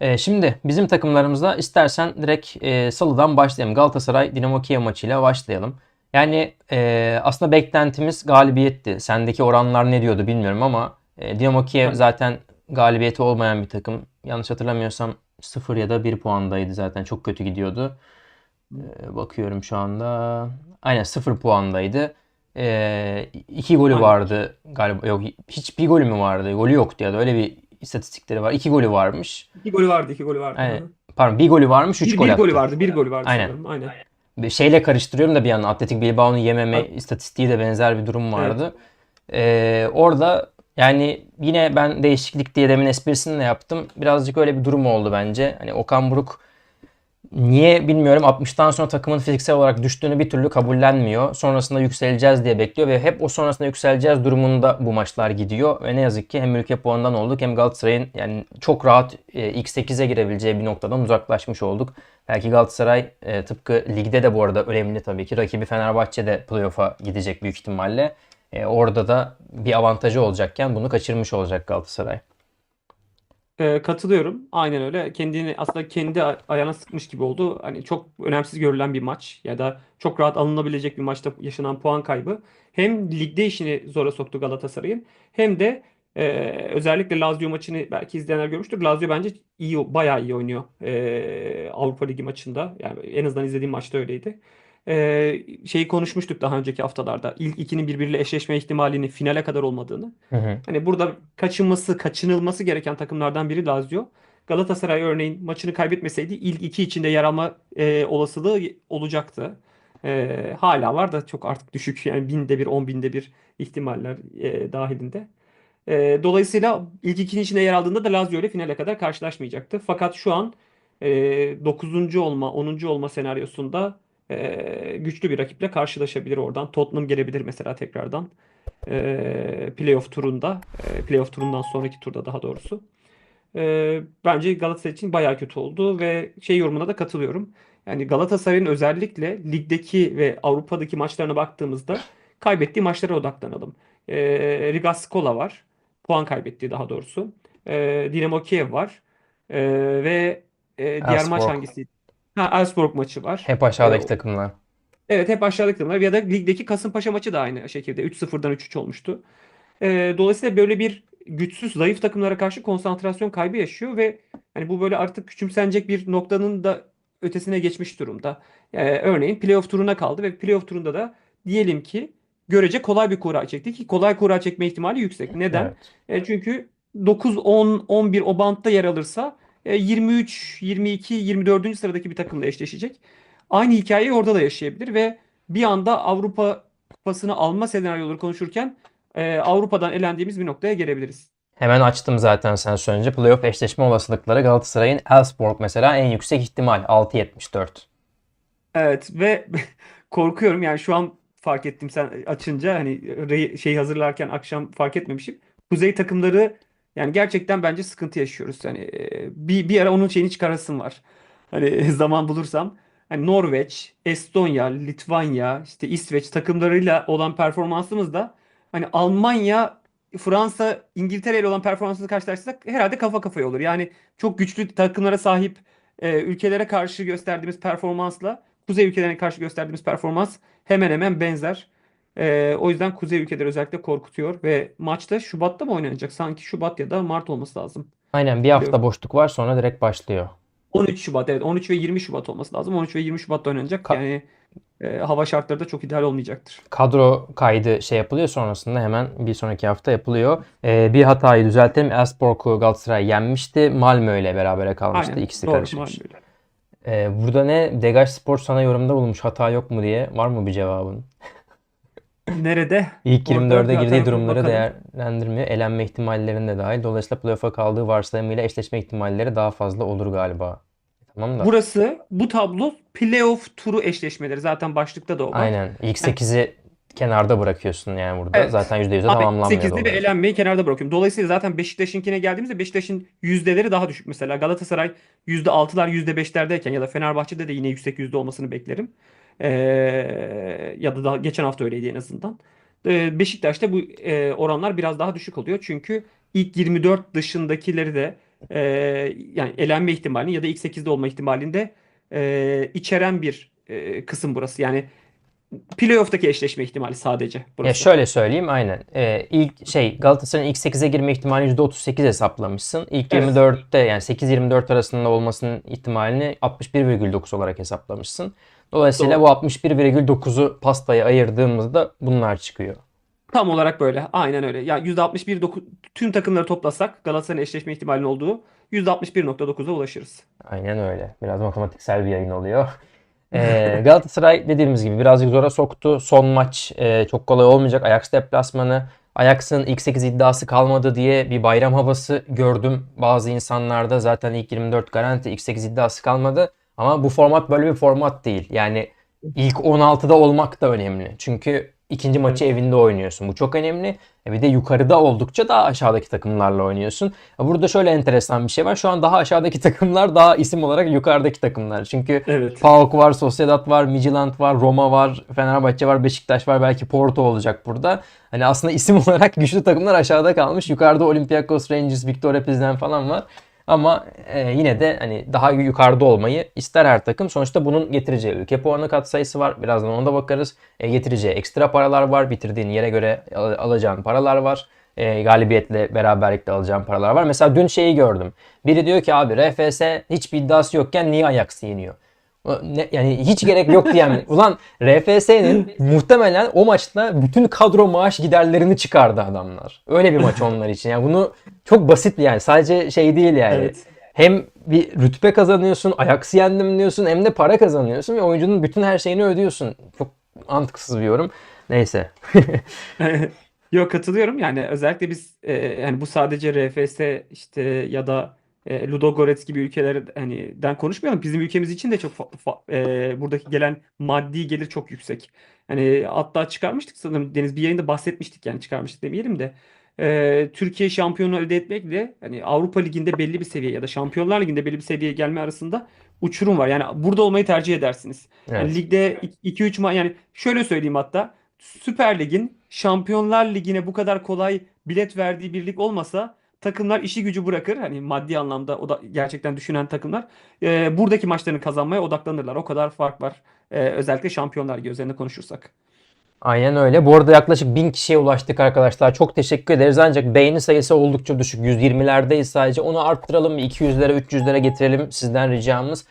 Ee, şimdi bizim takımlarımızda istersen direkt e, Salı'dan başlayalım. Galatasaray Dinamo Kiev maçıyla başlayalım. Yani e, aslında beklentimiz galibiyetti. Sendeki oranlar ne diyordu bilmiyorum ama e, Dinamo Kiev zaten galibiyeti olmayan bir takım. Yanlış hatırlamıyorsam 0 ya da 1 puandaydı zaten. Çok kötü gidiyordu. E, bakıyorum şu anda. Aynen 0 puandaydı. E, iki golü vardı galiba. Yok hiçbir golü mü vardı? Golü yoktu ya da öyle bir istatistikleri var. İki golü varmış. İki golü vardı, iki golü vardı. Aynen. Pardon bir golü varmış 3 Bir, gol bir golü attı. vardı, bir golü vardı Aynen. sanırım. Aynen. Bir şeyle karıştırıyorum da bir yandan Atletik Bilbao'nun yememe Evet. istatistiği de benzer bir durum Evet. vardı. Ee, orada yani yine ben değişiklik diye demin esprisini de yaptım. Birazcık öyle bir durum oldu bence. Hani Okan Buruk niye bilmiyorum 60'tan sonra takımın fiziksel olarak düştüğünü bir türlü kabullenmiyor. Sonrasında yükseleceğiz diye bekliyor ve hep o sonrasında yükseleceğiz durumunda bu maçlar gidiyor. Ve ne yazık ki hem ülke puanından olduk hem Galatasaray'ın yani çok rahat e, ilk 8'e girebileceği bir noktadan uzaklaşmış olduk. Belki Galatasaray e, tıpkı ligde de bu arada önemli tabii ki. Rakibi Fenerbahçe de playoff'a gidecek büyük ihtimalle. E, orada da bir avantajı olacakken bunu kaçırmış olacak Galatasaray. Ee, katılıyorum. Aynen öyle. Kendini aslında kendi ayağına sıkmış gibi oldu. Hani çok önemsiz görülen bir maç ya da çok rahat alınabilecek bir maçta yaşanan puan kaybı hem ligde işini zora soktu Galatasaray'ın hem de e, özellikle Lazio maçını belki izleyenler görmüştür. Lazio bence iyi, bayağı iyi oynuyor e, Avrupa Ligi maçında. Yani en azından izlediğim maçta öyleydi. E, şeyi konuşmuştuk daha önceki haftalarda. İlk ikinin birbiriyle eşleşme ihtimalinin finale kadar olmadığını. Hı hı. Hani burada kaçınması, kaçınılması gereken takımlardan biri Lazio. Galatasaray örneğin maçını kaybetmeseydi ilk iki içinde yer alma e, olasılığı olacaktı. E, hala var da çok artık düşük. Yani binde bir, on binde bir ihtimaller e, dahilinde. E, dolayısıyla ilk ikinin içinde yer aldığında da Lazio ile finale kadar karşılaşmayacaktı. Fakat şu an e, 9. olma, 10. olma senaryosunda e, güçlü bir rakiple karşılaşabilir oradan. Tottenham gelebilir mesela tekrardan e, playoff turunda, e, playoff turundan sonraki turda daha doğrusu. E, bence Galatasaray için bayağı kötü oldu ve şey yorumuna da katılıyorum. Yani Galatasaray'ın özellikle ligdeki ve Avrupa'daki maçlarına baktığımızda kaybettiği maçlara odaklanalım. E, Riga Skola var. Puan kaybettiği daha doğrusu. E, Dinamo Kiev var. E, ve e, diğer maç Elfsborg. hangisiydi? Ha, Elfsborg maçı var. Hep aşağıdaki takımlar. Evet hep aşağıdaki takımlar ya da ligdeki Kasımpaşa maçı da aynı şekilde 3-0'dan 3-3 olmuştu. Ee, dolayısıyla böyle bir güçsüz, zayıf takımlara karşı konsantrasyon kaybı yaşıyor ve hani bu böyle artık küçümsenecek bir noktanın da ötesine geçmiş durumda. Ee, örneğin playoff turuna kaldı ve playoff turunda da diyelim ki görece kolay bir kura çekti ki kolay kura çekme ihtimali yüksek. Neden? Evet. E, çünkü 9, 10, 11 o bantta yer alırsa 23, 22, 24. sıradaki bir takımla eşleşecek. Aynı hikayeyi orada da yaşayabilir ve bir anda Avrupa Kupası'nı alma senaryoları konuşurken e, Avrupa'dan elendiğimiz bir noktaya gelebiliriz. Hemen açtım zaten sen söyleyince. Playoff eşleşme olasılıkları Galatasaray'ın Elfsborg mesela en yüksek ihtimal 6.74. Evet ve korkuyorum yani şu an fark ettim sen açınca hani şey hazırlarken akşam fark etmemişim. Kuzey takımları yani gerçekten bence sıkıntı yaşıyoruz. Hani e, bir bir ara onun şeyini çıkarasım var. Hani zaman bulursam hani Norveç, Estonya, Litvanya, işte İsveç takımlarıyla olan performansımız da hani Almanya, Fransa, İngiltere ile olan performansımızı karşılaştırsak herhalde kafa kafaya olur. Yani çok güçlü takımlara sahip e, ülkelere karşı gösterdiğimiz performansla kuzey ülkelerine karşı gösterdiğimiz performans hemen hemen benzer. Ee, o yüzden kuzey ülkeleri özellikle korkutuyor ve maçta Şubat'ta mı oynanacak? Sanki Şubat ya da Mart olması lazım. Aynen bir hafta boşluk var sonra direkt başlıyor. 13 Şubat evet 13 ve 20 Şubat olması lazım. 13 ve 20 Şubat'ta oynanacak. Ka- Yani e, hava şartları da çok ideal olmayacaktır. kadro kaydı şey yapılıyor sonrasında hemen bir sonraki hafta yapılıyor. Ee, bir hatayı düzeltelim. Elfsborg'u Galatasaray yenmişti. Malmö ile berabere kalmıştı. Aynen. İkisi Doğru. karışmış. Ee, burada ne? Degaj Spor sana yorumda bulmuş hata yok mu diye. Var mı bir cevabın? Nerede? İlk Orada 24'e bir hata girdiği durumları Bakalım. değerlendirmiyor. Elenme ihtimallerinin de dahil. Dolayısıyla playoff'a kaldığı varsayımıyla eşleşme ihtimalleri daha fazla olur galiba. Tamam da. Burası bu tablo playoff turu eşleşmeleri. Zaten başlıkta da o var. Aynen. İlk Yani 8'i kenarda bırakıyorsun yani burada. Evet. Zaten %100'e Ama tamamlanmıyor 8'de ve dolayı. elenmeyi kenarda bırakıyorum. Dolayısıyla zaten Beşiktaş'ınkine geldiğimizde Beşiktaş'ın yüzdeleri daha düşük. Mesela Galatasaray %6'lar %5'lerdeyken ya da Fenerbahçe'de de yine yüksek yüzde olmasını beklerim. Ee, ya da daha geçen hafta öyleydi en azından. Ee, Beşiktaş'ta bu e, oranlar biraz daha düşük oluyor. Çünkü ilk 24 dışındakileri de e, yani elenme ihtimalini ya da ilk 8'de olma ihtimalinde e, içeren bir e, kısım burası. Yani playoff'taki eşleşme ihtimali sadece Ya burası. şöyle söyleyeyim aynen. Ee, ilk şey Galatasaray'ın ilk 8'e girme ihtimali %38 hesaplamışsın. İlk Evet. 24'te yani 8-24 arasında olmasının ihtimalini 61,9 olarak hesaplamışsın. Dolayısıyla Doğru. bu 61,9'u pastaya ayırdığımızda bunlar çıkıyor. Tam olarak böyle. Aynen öyle. Ya %61 doku- tüm takımları toplasak Galatasaray'ın eşleşme ihtimalinin olduğu %61.9'a ulaşırız. Aynen öyle. Biraz matematiksel bir yayın oluyor. Ee, Galatasaray dediğimiz gibi birazcık zora soktu. Son maç e, çok kolay olmayacak. Ajax deplasmanı. Ajax'ın ilk 8 iddiası kalmadı diye bir bayram havası gördüm bazı insanlarda. Zaten ilk 24 garanti, ilk 8 iddiası kalmadı. Ama bu format böyle bir format değil. Yani ilk 16'da olmak da önemli. Çünkü ikinci maçı evinde oynuyorsun. Bu çok önemli. E bir de yukarıda oldukça daha aşağıdaki takımlarla oynuyorsun. E Burada şöyle enteresan bir şey var. Şu an daha aşağıdaki takımlar daha isim olarak yukarıdaki takımlar. Çünkü Evet. PAOK var, Sociedad var, Midtjylland var, Roma var, Fenerbahçe var, Beşiktaş var, belki Porto olacak burada. Hani aslında isim olarak güçlü takımlar aşağıda kalmış. Yukarıda Olympiakos, Rangers, Victoria Pilsen falan var. Ama e, yine de hani daha yukarıda olmayı ister her takım. Sonuçta bunun getireceği ülke puanı katsayısı var. Birazdan ona da bakarız. E, getireceği ekstra paralar var. Bitirdiğin yere göre al- alacağın paralar var. E, galibiyetle beraberlikle alacağın paralar var. Mesela dün şeyi gördüm. Biri diyor ki abi RFS hiçbir iddiası yokken niye Ajax yeniyor? Ne, yani hiç gerek yok diyen. Ulan RFS'nin muhtemelen o maçta bütün kadro maaş giderlerini çıkardı adamlar. Öyle bir maç onlar için. Yani bunu çok basit yani. Sadece şey değil yani. Evet. Hem bir rütbe kazanıyorsun, Ajax'ı yendim diyorsun hem de para kazanıyorsun ve oyuncunun bütün her şeyini ödüyorsun. Çok mantıksız bir yorum. Neyse. Yok katılıyorum. Yani özellikle biz e, yani bu sadece RFS işte ya da e, Ludogorets gibi ülkeler hani konuşmayalım. Bizim ülkemiz için de çok e, buradaki gelen maddi gelir çok yüksek. Hani hatta çıkarmıştık sanırım Deniz bir yayında bahsetmiştik yani çıkarmıştık demeyelim de. E, Türkiye şampiyonu elde etmekle hani Avrupa Ligi'nde belli bir seviye ya da Şampiyonlar Ligi'nde belli bir seviyeye gelme arasında uçurum var. Yani burada olmayı tercih edersiniz. Yani Evet. ligde 2-3 maç yani şöyle söyleyeyim hatta Süper Lig'in Şampiyonlar Ligi'ne bu kadar kolay bilet verdiği bir lig olmasa takımlar işi gücü bırakır. Hani maddi anlamda o da gerçekten düşünen takımlar e, buradaki maçlarını kazanmaya odaklanırlar. O kadar fark var. E, özellikle Şampiyonlar Ligi üzerine konuşursak. Aynen öyle. Bu arada yaklaşık 1000 kişiye ulaştık arkadaşlar. Çok teşekkür ederiz. Ancak beğeni sayısı oldukça düşük. 120'lerdeyiz sadece. Onu arttıralım. 200'lere, 300'lere getirelim. Sizden ricamız.